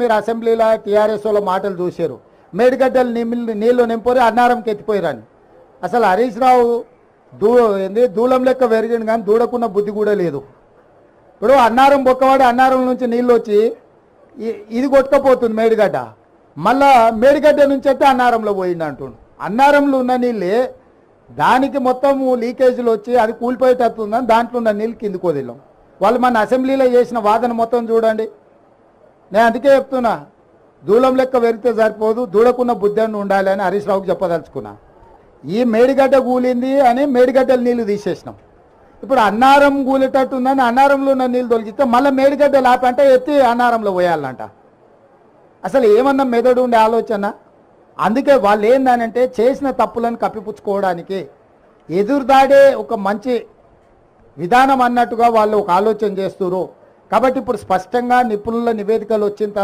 మీరు అసెంబ్లీలో టీఆర్ఎస్ వాళ్ళ మాటలు చూశారు. మేడిగడ్డలు నీళ్ళు నీళ్ళు నింపోరు అన్నారంకి ఎత్తిపోయారని అసలు హరీష్ రావు దూ ఏంది దూలం లెక్క పెరిగింది కానీ దూడకున్న బుద్ధి కూడా లేదు. ఇప్పుడు అన్నారం బొక్కవాడి అన్నారం నుంచి నీళ్ళు వచ్చి ఇది కొట్టుకపోతుంది మేడిగడ్డ. మళ్ళా మేడిగడ్డ నుంచి అయితే అన్నారంలో పోయింది అంటుండు. అన్నారంలో ఉన్న నీళ్ళే దానికి మొత్తం లీకేజీలు వచ్చి అది కూలిపోయేటట్టుందని దాంట్లో ఉన్న నీళ్ళు కిందికి వదిలాం వాళ్ళు మన అసెంబ్లీలో చేసిన వాదన మొత్తం చూడండి. నేను అందుకే చెప్తున్నా దూలం లెక్క వెరితే సరిపోదు దూడకున్న బుద్ధి ఉండాలి అని హరీష్ రావుకి చెప్పదలుచుకున్నా. ఈ మేడిగడ్డ కూలింది అని మేడిగడ్డలు నీళ్ళు తీసేసినాం. ఇప్పుడు అన్నారం కూలేటట్టు ఉందని అన్నారంలో ఉన్న నీళ్ళు తొలగిస్తే మళ్ళీ మేడిగడ్డ లేపంటే ఎత్తి అన్నారంలో పోయాలంట. అసలు ఏమన్నా మెదడు ఉండే ఆలోచన? అందుకే వాళ్ళు ఏందనంటే చేసిన తప్పులను కప్పిపుచ్చుకోవడానికి ఎదురుదాడే ఒక మంచి విధానం అన్నట్టుగా వాళ్ళు ఒక ఆలోచన చేస్తున్నారు కాబట్టి ఇప్పుడు స్పష్టంగా నిపుణుల నివేదికలు వచ్చిన తర్వాత